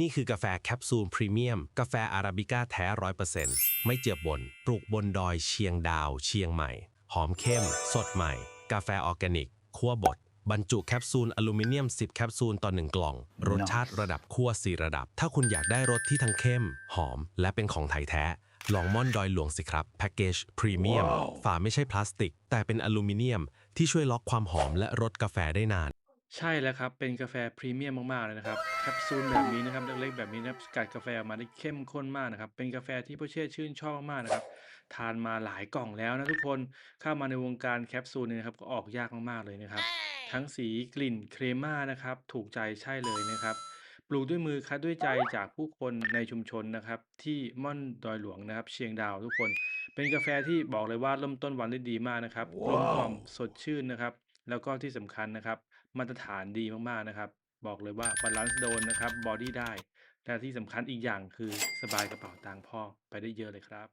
นี่คือกาแฟแคปซูลพรีเมียม กาแฟอาราบิก้าแท้ร้อยเปอร์เซ็นต์ไม่เจือบน ปลูกบนดอยเชียงดาว เชียงใหม่ หอมเข้ม สดใหม่ กาแฟออร์แกนิกคั่วบด บรรจุแคปซูลอลูมิเนียม 10 แคปซูลต่อ 1 กล่อง รสชาติระดับคั่ว 4 ระดับ ถ้าคุณอยากได้รสที่ทั้งเข้ม หอม และเป็นของไทยแท้ ลองม่อนดอยหลวงสิครับแพ็กเกจพรีเมียมฝาไม่ใช่พลาสติก แต่เป็นอลูมิเนียมที่ช่วยล็อกความหอมและรสกาแฟได้นาน ใช่แล้วครับ เป็นกาแฟพรีเมียมมาก ๆ เลยนะครับ แคปซูลแบบนี้นะครับ เล็กๆแบบนี้นะครับสกัดกาแฟออกมาได้เข้มข้นมากนะครับ เป็นกาแฟที่พ่อเชษฐ์ชื่นชอบมากๆนะครับ ทานมาหลายกล่องแล้วนะทุกคน เข้ามาในวงการแคปซูลเนี่ยนะครับ ก็ออกยากมาก ๆ เลยนะครับ ทั้งสีกลิ่นเครม่านะครับ ถูกใจใช่เลยนะครับ ปลูกด้วยมือคัดด้วยใจจากผู้คนในชุมชนนะครับ ที่ม่อนดอยหลวงนะครับ เชียงดาวทุกคน เป็นกาแฟที่บอกเลยว่าเริ่มต้นวันได้ดีมากนะครับ กลมกล่อมสดชื่นนะครับ แล้วก็ที่สำคัญนะครับ มาตรฐานดีมากๆนะครับ บอกเลยว่าบาลานซ์โดนนะครับบอดี้ได้และที่สำคัญอีกอย่างคือสบายกระเป๋าตังค์พ่อไปได้เยอะเลยครับ